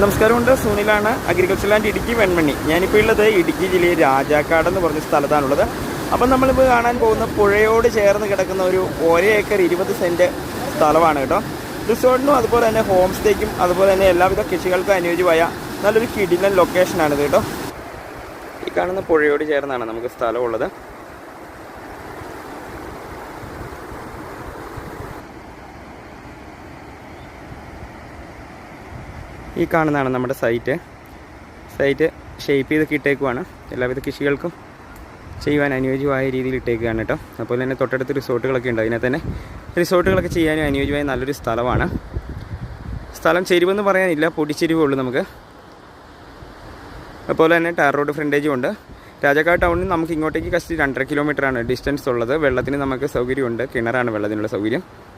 നമസ്കാരമുണ്ട്. സുനിലാണ് agriculture land Idukki Venmani ഞാനിപ്പോൾ ഉള്ളത് ഇടുക്കി ജില്ലയിൽ രാജാക്കാട് എന്ന് പറഞ്ഞ സ്ഥലത്താണുള്ളത്. അപ്പം നമ്മളിപ്പോൾ കാണാൻ പോകുന്ന പുഴയോട് ചേർന്ന് കിടക്കുന്ന ഒരു ഒരേ ഏക്കർ ഇരുപത് സെന്റ് സ്ഥലമാണ് കേട്ടോ. റിസോർട്ടിനും അതുപോലെ തന്നെ ഹോം സ്റ്റേക്കും അതുപോലെ തന്നെ എല്ലാവിധ കൃഷികൾക്കും അനുയോജ്യമായ നല്ലൊരു കിടിലൻ ലൊക്കേഷനാണിത് കേട്ടോ. ഈ കാണുന്ന പുഴയോട് ചേർന്നാണ് നമുക്ക് സ്ഥലമുള്ളത്. ഈ കാണുന്നതാണ് നമ്മുടെ സൈറ്റ്. സൈറ്റ് ഷേപ്പ് ചെയ്തൊക്കെ ഇട്ടേക്കുവാണ്. എല്ലാവിധ കൃഷികൾക്കും ചെയ്യുവാൻ അനുയോജ്യമായ രീതിയിൽ ഇട്ടേക്കുകയാണ് കേട്ടോ. അതുപോലെ തന്നെ തൊട്ടടുത്ത് റിസോർട്ടുകളൊക്കെ ഉണ്ട്. അതിനെ തന്നെ റിസോർട്ടുകളൊക്കെ ചെയ്യാനും അനുയോജ്യമായ നല്ലൊരു സ്ഥലമാണ്. സ്ഥലം ചെരിവെന്ന് പറയാനില്ല. പൊടിച്ചെരിവേ ഉള്ളൂ നമുക്ക്. അതുപോലെ തന്നെ ടാർ റോഡ് ഫ്രണ്ടേജും ഉണ്ട്. രാജാക്കാട് ടൗണിൽ നമുക്ക് ഇങ്ങോട്ടേക്ക് കഷ്ടി രണ്ടര കിലോമീറ്ററാണ് ഡിസ്റ്റൻസ് ഉള്ളത്. വെള്ളത്തിന് നമുക്ക് സൗകര്യമുണ്ട്. കിണറാണ് വെള്ളത്തിനുള്ള സൗകര്യം.